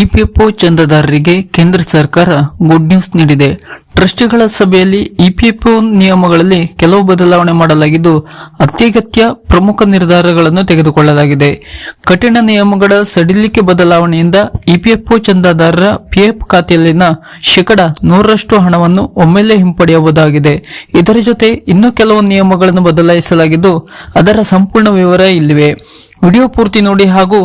EPFO ಚಂದಾದಾರರಿಗೆ ಕೇಂದ್ರ ಸರ್ಕಾರ good news ನೀಡಿದೆ. ಟ್ರಸ್ಟಿಗಳ ಸಭೆಯಲ್ಲಿ ಇಪಿಎಫ್ಒ ನಿಯಮಗಳಲ್ಲಿ ಕೆಲವು ಬದಲಾವಣೆ ಮಾಡಲಾಗಿದ್ದು, ಅತ್ಯಗತ್ಯ ಪ್ರಮುಖ ನಿರ್ಧಾರಗಳನ್ನು ತೆಗೆದುಕೊಳ್ಳಲಾಗಿದೆ. ಕಠಿಣ ನಿಯಮಗಳ ಸಡಿಲಿಕೆ ಬದಲಾವಣೆಯಿಂದ ಇಪಿಎಫ್ಒ ಚಂದಾದಾರರ ಪಿಎಫ್ ಖಾತೆಯಲ್ಲಿನ ಶೇಕಡ ನೂರರಷ್ಟು ಹಣವನ್ನು ಒಮ್ಮೆಲೆ ಹಿಂಪಡೆಯಬಹುದಾಗಿದೆ. ಇದರ ಜೊತೆ ಇನ್ನೂ ಕೆಲವು ನಿಯಮಗಳನ್ನು ಬದಲಾಯಿಸಲಾಗಿದ್ದು, ಅದರ ಸಂಪೂರ್ಣ ವಿವರ ಇಲ್ಲಿವೆ. ವಿಡಿಯೋ ಪೂರ್ತಿ ನೋಡಿ ಹಾಗೂ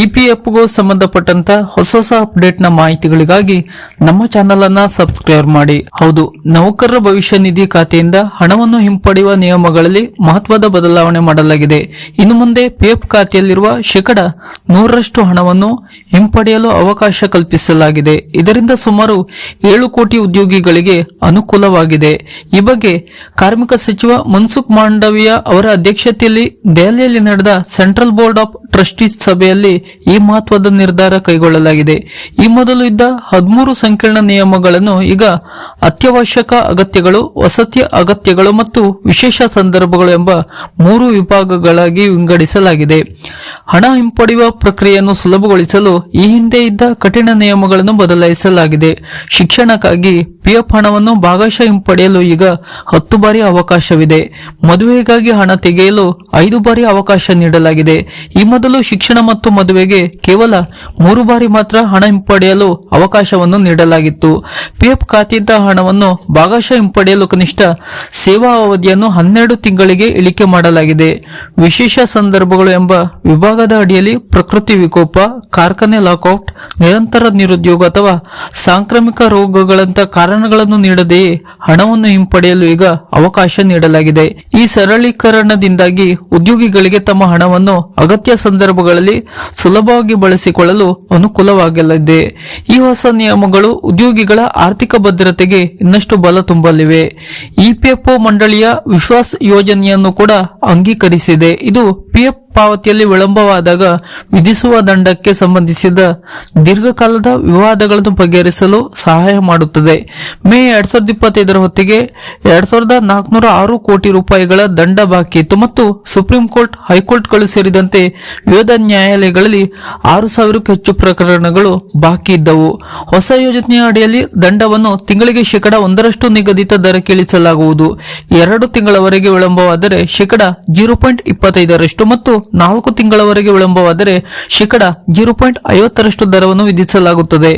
ಇ ಪಿ ಎಫ್ಗೂ ಸಂಬಂಧಪಟ್ಟಂತ ಹೊಸ ಹೊಸ ಅಪ್ಡೇಟ್ನ ಮಾಹಿತಿಗಳಿಗಾಗಿ ನಮ್ಮ ಚಾನೆಲ್ ಅನ್ನ ಸಬ್ಸ್ಕ್ರೈಬ್ ಮಾಡಿ. ಹೌದು, ನೌಕರರ ಭವಿಷ್ಯ ನಿಧಿ ಖಾತೆಯಿಂದ ಹಣವನ್ನು ಹಿಂಪಡೆಯುವ ನಿಯಮಗಳಲ್ಲಿ ಮಹತ್ವದ ಬದಲಾವಣೆ ಮಾಡಲಾಗಿದೆ. ಇನ್ನು ಮುಂದೆ ಪಿಎಫ್ ಖಾತೆಯಲ್ಲಿರುವ ಶೇಕಡ ನೂರರಷ್ಟು ಹಣವನ್ನು ಹಿಂಪಡೆಯಲು ಅವಕಾಶ ಕಲ್ಪಿಸಲಾಗಿದೆ. ಇದರಿಂದ ಸುಮಾರು ಏಳು ಕೋಟಿ ಉದ್ಯೋಗಿಗಳಿಗೆ ಅನುಕೂಲವಾಗಿದೆ. ಈ ಬಗ್ಗೆ ಕಾರ್ಮಿಕ ಸಚಿವ ಮನ್ಸುಖ್ ಮಾಂಡವಿಯ ಅವರ ಅಧ್ಯಕ್ಷತೆಯಲ್ಲಿ ದೆಹಲಿಯಲ್ಲಿ ನಡೆದ ಸೆಂಟ್ರಲ್ ಬೋರ್ಡ್ ಆಫ್ ಟ್ರಸ್ಟೀಸ್ ಸಭೆಯಲ್ಲಿ ಈ ಮಹತ್ವದ ನಿರ್ಧಾರ ಕೈಗೊಳ್ಳಲಾಗಿದೆ. ಈ ಮೊದಲು ಇದ್ದ ಹದಿಮೂರು ಸಂಕೀರ್ಣ ನಿಯಮಗಳನ್ನು ಈಗ ಅತ್ಯವಶ್ಯಕ ಅಗತ್ಯಗಳು, ವಸತಿ ಅಗತ್ಯಗಳು ಮತ್ತು ವಿಶೇಷ ಸಂದರ್ಭಗಳು ಎಂಬ ಮೂರು ವಿಭಾಗಗಳಾಗಿ ವಿಂಗಡಿಸಲಾಗಿದೆ. ಹಣ ಹಿಂಪಡೆಯುವ ಪ್ರಕ್ರಿಯೆಯನ್ನು ಸುಲಭಗೊಳಿಸಲು ಈ ಹಿಂದೆ ಇದ್ದ ಕಠಿಣ ನಿಯಮಗಳನ್ನು ಬದಲಾಯಿಸಲಾಗಿದೆ. ಶಿಕ್ಷಣಕ್ಕಾಗಿ ಪಿಎಫ್ ಹಣವನ್ನು ಭಾಗಶಃ ಹಿಂಪಡೆಯಲು ಈಗ ಹತ್ತು ಬಾರಿ ಅವಕಾಶವಿದೆ. ಮದುವೆಗಾಗಿ ಹಣ ತೆಗೆಯಲು ಐದು ಬಾರಿ ಅವಕಾಶ ನೀಡಲಾಗಿದೆ. ಈ ಮೊದಲು ಶಿಕ್ಷಣ ಮತ್ತು ಮದುವೆಗೆ ಕೇವಲ ಮೂರು ಬಾರಿ ಮಾತ್ರ ಹಣ ಹಿಂಪಡೆಯಲು ಅವಕಾಶವನ್ನು ನೀಡಲಾಗಿತ್ತು. ಪಿಎಫ್ ಖಾತೆಯಿಂದ ಹಣವನ್ನು ಭಾಗಶಃ ಹಿಂಪಡೆಯಲು ಕನಿಷ್ಠ ಸೇವಾ ಅವಧಿಯನ್ನು ಹನ್ನೆರಡು ತಿಂಗಳಿಗೆ ಇಳಿಕೆ ಮಾಡಲಾಗಿದೆ. ವಿಶೇಷ ಸಂದರ್ಭಗಳು ಎಂಬ ವಿಭಾಗದ ಅಡಿಯಲ್ಲಿ ಪ್ರಕೃತಿ ವಿಕೋಪ, ಕಾರ್ಖಾನೆ ಲಾಕ್ಔಟ್, ನಿರಂತರ ನಿರುದ್ಯೋಗ ಅಥವಾ ಸಾಂಕ್ರಾಮಿಕ ರೋಗಗಳಂತಹ ಕಾರಣಗಳನ್ನು ನೀಡದೆಯೇ ಹಣವನ್ನು ಹಿಂಪಡೆಯಲು ಈಗ ಅವಕಾಶ ನೀಡಲಾಗಿದೆ. ಈ ಸರಳೀಕರಣದಿಂದಾಗಿ ಉದ್ಯೋಗಿಗಳಿಗೆ ತಮ್ಮ ಹಣವನ್ನು ಅಗತ್ಯ ಸಂದರ್ಭಗಳಲ್ಲಿ ಸುಲಭವಾಗಿ ಬಳಸಿಕೊಳ್ಳಲು ಅನುಕೂಲವಾಗಲಿದೆ. ಈ ಹೊಸ ನಿಯಮಗಳು ಉದ್ಯೋಗಿಗಳ ಆರ್ಥಿಕ ಭದ್ರತೆಗೆ ಇನ್ನಷ್ಟು ಬಲ ತುಂಬಲಿವೆ. ಇಪಿಎಫ್ಒ ಮಂಡಳಿಯ ವಿಶ್ವಾಸ್ ಯೋಜನೆಯನ್ನು ಕೂಡ ಅಂಗೀಕರಿಸಿದೆ. ಇದು ಪಿಎಫ್ ಪಾವತಿಯಲ್ಲಿ ವಿಳಂಬವಾದಾಗ ವಿಧಿಸುವ ದಂಡಕ್ಕೆ ಸಂಬಂಧಿಸಿದ ದೀರ್ಘಕಾಲದ ವಿವಾದಗಳನ್ನು ಬಗೆಹರಿಸಲು ಸಹಾಯ ಮಾಡುತ್ತದೆ. ಮೇ ಎರಡ್ ಸಾವಿರದ ಇಪ್ಪತ್ತೈದರ ಹೊತ್ತಿಗೆ ಎರಡ್ ಸಾವಿರದ ನಾಲ್ಕುನೂರ ಆರು ಕೋಟಿ ರೂಪಾಯಿಗಳ ದಂಡ ಬಾಕಿ ಇತ್ತು ಮತ್ತು ಸುಪ್ರೀಂ ಕೋರ್ಟ್, ಹೈಕೋರ್ಟ್ಗಳು ಸೇರಿದಂತೆ ವಿವಿಧ ನ್ಯಾಯಾಲಯಗಳಲ್ಲಿ ಆರು ಸಾವಿರಕ್ಕೂ ಹೆಚ್ಚು ಪ್ರಕರಣಗಳು ಬಾಕಿ ಇದ್ದವು. ಹೊಸ ಯೋಜನೆಯ ಅಡಿಯಲ್ಲಿ ದಂಡವನ್ನು ತಿಂಗಳಿಗೆ ಶೇಕಡ ಒಂದರಷ್ಟು ನಿಗದಿತ ದರಕ್ಕೆ ಇಳಿಸಲಾಗುವುದು ಎರಡು ತಿಂಗಳವರೆಗೆ ವಿಳಂಬವಾದರೆ ಶೇಕಡ ಜೀರೋ ಪಾಯಿಂಟ್ ಇಪ್ಪತ್ತೈದರಷ್ಟು ಮತ್ತು ನಾಲ್ಕು ತಿಂಗಳವರೆಗೆ ವಿಳಂಬವಾದರೆ ಶೇಕಡ ಜೀರೋ ಪಾಯಿಂಟ್ ಐವತ್ತರಷ್ಟು ದರವನ್ನು ವಿಧಿಸಲಾಗುತ್ತದೆ.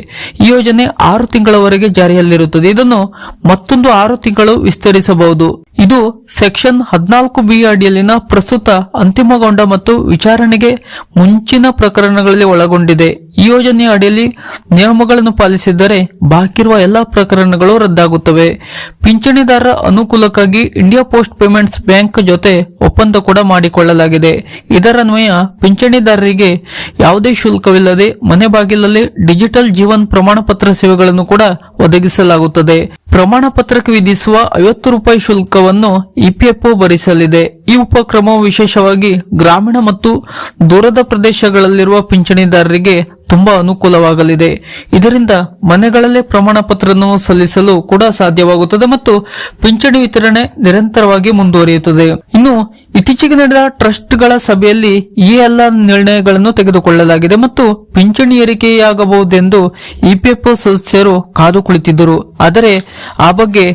ಈ ಯೋಜನೆ ಆರು ತಿಂಗಳವರೆಗೆ ಜಾರಿಯಲ್ಲಿರುತ್ತದೆ. ಇದನ್ನು ಮತ್ತೊಂದು ಆರು ತಿಂಗಳು ವಿಸ್ತರಿಸಬಹುದು. ಇದು ಸೆಕ್ಷನ್ ಹದಿನಾಲ್ಕು ಬಿ ಅಡಿಯಲ್ಲಿನ ಪ್ರಸ್ತುತ ಅಂತಿಮಗೊಂಡ ಮತ್ತು ವಿಚಾರಣೆಗೆ ಮುಂಚಿನ ಪ್ರಕರಣಗಳಲ್ಲಿ ಒಳಗೊಂಡಿದೆ. ಈ ಯೋಜನೆಯ ಅಡಿಯಲ್ಲಿ ನಿಯಮಗಳನ್ನು ಪಾಲಿಸಿದರೆ ಬಾಕಿರುವ ಎಲ್ಲಾ ಪ್ರಕರಣಗಳು ರದ್ದಾಗುತ್ತವೆ. ಪಿಂಚಣಿದಾರರ ಅನುಕೂಲಕ್ಕಾಗಿ ಇಂಡಿಯಾ ಪೋಸ್ಟ್ ಪೇಮೆಂಟ್ಸ್ ಬ್ಯಾಂಕ್ ಜೊತೆ ಒಪ್ಪಂದ ಕೂಡ ಮಾಡಿಕೊಳ್ಳಲಾಗಿದೆ. ಇದರನ್ವಯ ಪಿಂಚಣಿದಾರರಿಗೆ ಯಾವುದೇ ಶುಲ್ಕವಿಲ್ಲದೆ ಮನೆ ಬಾಗಿಲಲ್ಲಿ ಡಿಜಿಟಲ್ ಜೀವನ್ ಪ್ರಮಾಣ ಪತ್ರ ಸೇವೆಗಳನ್ನು ಕೂಡ ಒದಗಿಸಲಾಗುತ್ತದೆ. ಪ್ರಮಾಣ ಪತ್ರಕ್ಕೆ ವಿಧಿಸುವ ಐವತ್ತು ರೂಪಾಯಿ ಶುಲ್ಕವನ್ನು ಇಪಿಎಫ್ಒ ಭರಿಸಲಿದೆ. ಈ ಉಪಕ್ರಮವು ವಿಶೇಷವಾಗಿ ಗ್ರಾಮೀಣ ಮತ್ತು ದೂರದ ಪ್ರದೇಶಗಳಲ್ಲಿರುವ ಪಿಂಚಣಿದಾರರಿಗೆ ತುಂಬಾ ಅನುಕೂಲವಾಗಲಿದೆ. ಇದರಿಂದ ಮನೆಗಳಲ್ಲೇ ಪ್ರಮಾಣ ಪತ್ರವನ್ನು ಸಲ್ಲಿಸಲು ಕೂಡ ಸಾಧ್ಯವಾಗುತ್ತದೆ ಮತ್ತು ಪಿಂಚಣಿ ವಿತರಣೆ ನಿರಂತರವಾಗಿ ಮುಂದುವರಿಯುತ್ತದೆ. ಇನ್ನು ಇತ್ತೀಚೆಗೆ ನಡೆದ ಟ್ರಸ್ಟ್ಗಳ ಸಭೆಯಲ್ಲಿ ಈ ಎಲ್ಲ ನಿರ್ಣಯಗಳನ್ನು ತೆಗೆದುಕೊಳ್ಳಲಾಗಿದೆ ಮತ್ತು ಪಿಂಚಣಿ ಏರಿಕೆಯಾಗಬಹುದೆಂದು ಇಪಿಎಫ್ಒ ಸದಸ್ಯರು ಕಾದು ಕುಳಿತಿದ್ದರು. ಆದರೆ ಆ ಬಗ್ಗೆ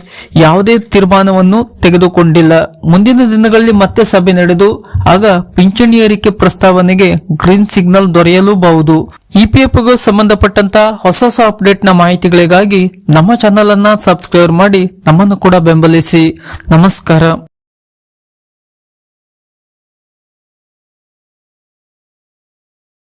ಯಾವುದೇ ತೀರ್ಮಾನವನ್ನು ತೆಗೆದುಕೊಂಡಿಲ್ಲ. ಮುಂದಿನ ದಿನಗಳಲ್ಲಿ ಮತ್ತೆ ಸಭೆ ನಡೆದು ಆಗ ಪಿಂಚಣಿ ಏರಿಕೆ ಪ್ರಸ್ತಾವನೆಗೆ ಗ್ರೀನ್ ಸಿಗ್ನಲ್ ದೊರೆಯಲೂಬಹುದು. ಇಪಿಎಫ್ಗೂ ಸಂಬಂಧಪಟ್ಟಂತ ಹೊಸ ಹೊಸ ಅಪ್ಡೇಟ್ನ ಮಾಹಿತಿಗಳಿಗಾಗಿ ನಮ್ಮ ಚಾನಲ್ ಅನ್ನ ಸಬ್ಸ್ಕ್ರೈಬ್ ಮಾಡಿ ನಮ್ಮನ್ನು ಕೂಡ ಬೆಂಬಲಿಸಿ. ನಮಸ್ಕಾರ.